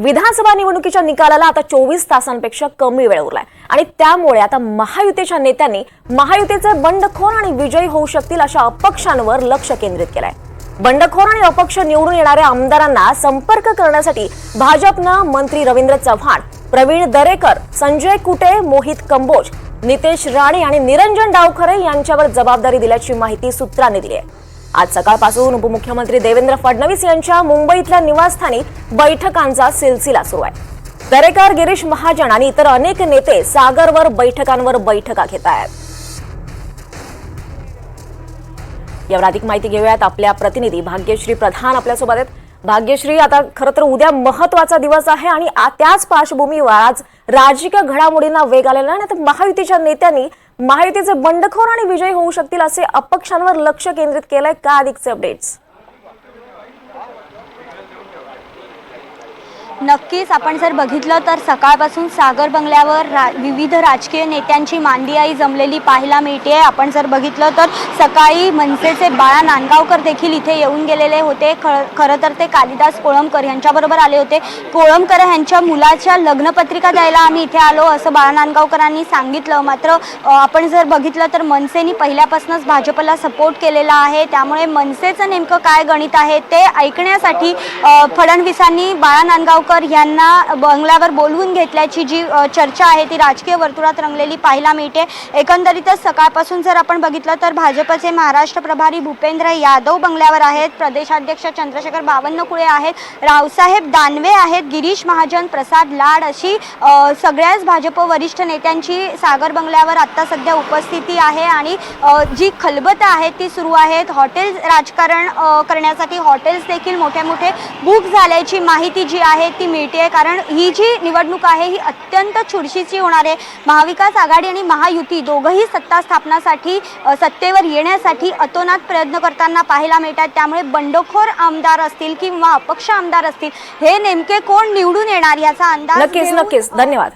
विधानसभा निवडणुकीच्या निकालाला आता चोवीस तासांपेक्षा कमी वेळ उरलाय. आणि त्यामुळे आता महायुतीच्या नेत्यांनी महायुतीचे बंडखोर आणि विजयी होऊ शकतील अशा अपक्षांवर लक्ष केंद्रित केलंय. बंडखोर आणि अपक्ष निवडून येणाऱ्या आमदारांना संपर्क करण्यासाठी भाजपनं मंत्री रवींद्र चव्हाण प्रवीण दरेकर संजय कुटे मोहित कंबोज नितेश राणे आणि निरंजन डावखरे यांच्यावर जबाबदारी दिल्याची माहिती सूत्रांनी दिली आहे आज सकाळपासून उपमुख्यमंत्री देवेंद्र फडणवीस यांच्या मुंबईतल्या निवासस्थानी बैठकांचा सिलसिला सुरू आहे. दरेकर गिरीश महाजन आणि इतर अनेक नेते सागरवर बैठकांवर बैठका घेत आहेत. यावर अधिक माहिती घेऊयात आपल्या प्रतिनिधी भाग्यश्री प्रधान आपल्यासोबत आहेत. भाग्यश्री आता खरं तर उद्या महत्त्वाचा दिवस आहे आणि त्याच पार्श्वभूमीवर आज राजकीय घडामोडींना वेग आलेला आहे आणि आता महायुतीच्या नेत्यांनी माहितीचे बंडखोर आणि विजयी होऊ शकतील असे अपक्षांवर लक्ष केंद्रित केलंय का अधिकचे अपडेट्स नक्कीच. आपण जर बघितलं तर सकाळपासून सागर बंगल्यावर रा विविध राजकीय नेत्यांची मांदियाई जमलेली पाहायला मिळते आहे आपण जर बघितलं तर सकाळी मनसेचे बाळा नांदगावकर देखील इथे येऊन गेलेले होते. खर खरं तर ते कालिदास कोळंबकर यांच्याबरोबर आले होते. कोळंबकर यांच्या मुलाच्या लग्नपत्रिका द्यायला आम्ही इथे आलो असं बाळा नांदगावकरांनी सांगितलं. मात्र आपण जर बघितलं तर मनसेनी पहिल्यापासूनच भाजपला सपोर्ट केलेला आहे. त्यामुळे मनसेचं नेमकं काय गणित आहे ते ऐकण्यासाठी फडणवीसांनी बाळा नांदगावकर यांना बंगल्यावर बोलवून घेतल्याची जी चर्चा आहे ती राजकीय वर्तुळात रंगलेली पाहायला मिळते. एकंदरीतच सकाळपासून जर आपण बघितलं तर भाजपचे महाराष्ट्र प्रभारी भूपेंद्र यादव बंगल्यावर आहेत. प्रदेशाध्यक्ष चंद्रशेखर बावनकुळे आहेत. रावसाहेब दानवे आहेत. गिरीश महाजन प्रसाद लाड अशी सगळ्याच भाजप वरिष्ठ नेत्यांची सागर बंगल्यावर आत्ता सध्या उपस्थिती आहे आणि जी खलबतं आहेत ती सुरू आहेत. हॉटेल्स राजकारण करण्यासाठी हॉटेल्स देखील मोठे मोठे बुक झाल्याची माहिती जी आहे ती मिळते कारण ही जी निवडणूक आहे ही अत्यंत चुरशीची होणार आहे. महाविकास आघाडी आणि महायुती दोघंही सत्ता स्थापनासाठी सत्तेवर येण्यासाठी अतोनात प्रयत्न करताना पाहायला मिळतात. त्यामुळे बंडखोर आमदार असतील किंवा अपक्ष आमदार असतील हे नेमके कोण निवडून येणार याचा अंदाज नक्कीच नक्कीच. धन्यवाद.